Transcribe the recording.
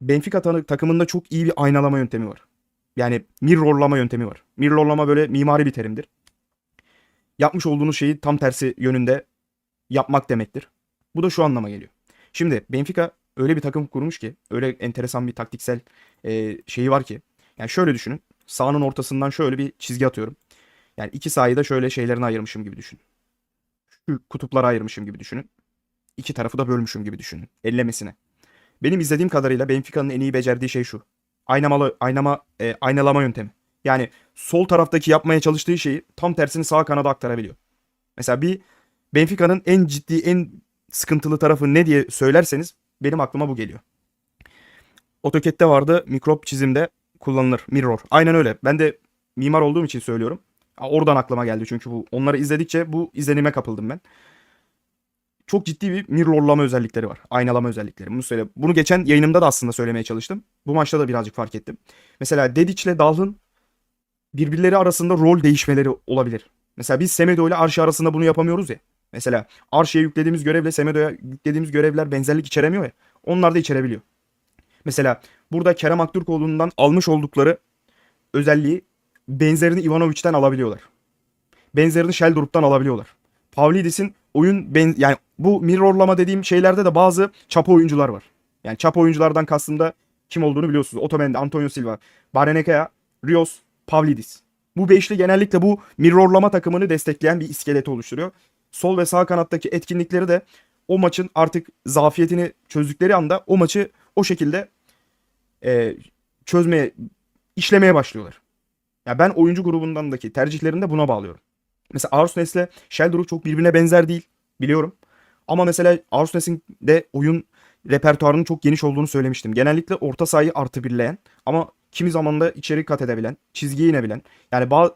Benfica takımında çok iyi bir aynalama yöntemi var. Yani mirrorlama yöntemi var. Mirrorlama böyle mimari bir terimdir. Yapmış olduğunuz şeyi tam tersi yönünde yapmak demektir. Bu da şu anlama geliyor. Şimdi Benfica öyle bir takım kurmuş ki, öyle enteresan bir taktiksel e, şeyi var ki. Yani şöyle düşünün. Sahanın ortasından şöyle bir çizgi atıyorum. Yani iki sahayı da şöyle şeylerine ayırmışım gibi düşünün. Şu kutuplara ayırmışım gibi düşünün. İki tarafı da bölmüşüm gibi düşünün. Ellemesine. Benim izlediğim kadarıyla Benfica'nın en iyi becerdiği şey şu. Aynamalı, aynama, e, aynalama yöntemi. Yani sol taraftaki yapmaya çalıştığı şeyi tam tersini sağ kanada aktarabiliyor. Mesela bir Benfica'nın en ciddi, en sıkıntılı tarafı ne diye söylerseniz benim aklıma bu geliyor. AutoCAD'de vardı, mikrop çizimde kullanılır. Mirror. Aynen öyle. Ben de mimar olduğum için söylüyorum. Oradan aklıma geldi çünkü bu. Onları izledikçe bu izlenime kapıldım ben. Çok ciddi bir mirrorlama özellikleri var. Aynalama özellikleri. Bunu söyle. Bunu geçen yayınımda da aslında söylemeye çalıştım. Bu maçta da birazcık fark ettim. Mesela Dedic ile Dalh'ın birbirleri arasında rol değişmeleri olabilir. Mesela biz Semedo ile Arşi arasında bunu yapamıyoruz ya. Mesela Arşi'ye yüklediğimiz görevle Semedo'ya yüklediğimiz görevler benzerlik içeremiyor ya. Onlar da içerebiliyor. Mesela burada Kerem Aktürkoğlu'ndan almış oldukları özelliği benzerini Ivanovic'den alabiliyorlar. Benzerini Sheldorp'tan alabiliyorlar. Pavlidis'in oyun ben yani bu mirrorlama dediğim şeylerde de bazı çapa oyuncular var. Yani çapa oyunculardan kastım da kim olduğunu biliyorsunuz. Otamendi, Antonio Silva, Barenekea, Rios, Pavlidis. Bu beşli genellikle bu mirrorlama takımını destekleyen bir iskeleti oluşturuyor. Sol ve sağ kanattaki etkinlikleri de o maçın artık zafiyetini çözdükleri anda o maçı o şekilde e, çözmeye, işlemeye başlıyorlar. Ya ben oyuncu grubundandaki tercihlerini de buna bağlıyorum. Mesela Arsenal ile Sheldorf çok birbirine benzer değil biliyorum. Ama mesela Arsenal'in de oyun repertuarının çok geniş olduğunu söylemiştim. Genellikle orta sahayı artı birleyen ama kimi zaman da içeri kat edebilen, çizgiye inebilen. Yani ba-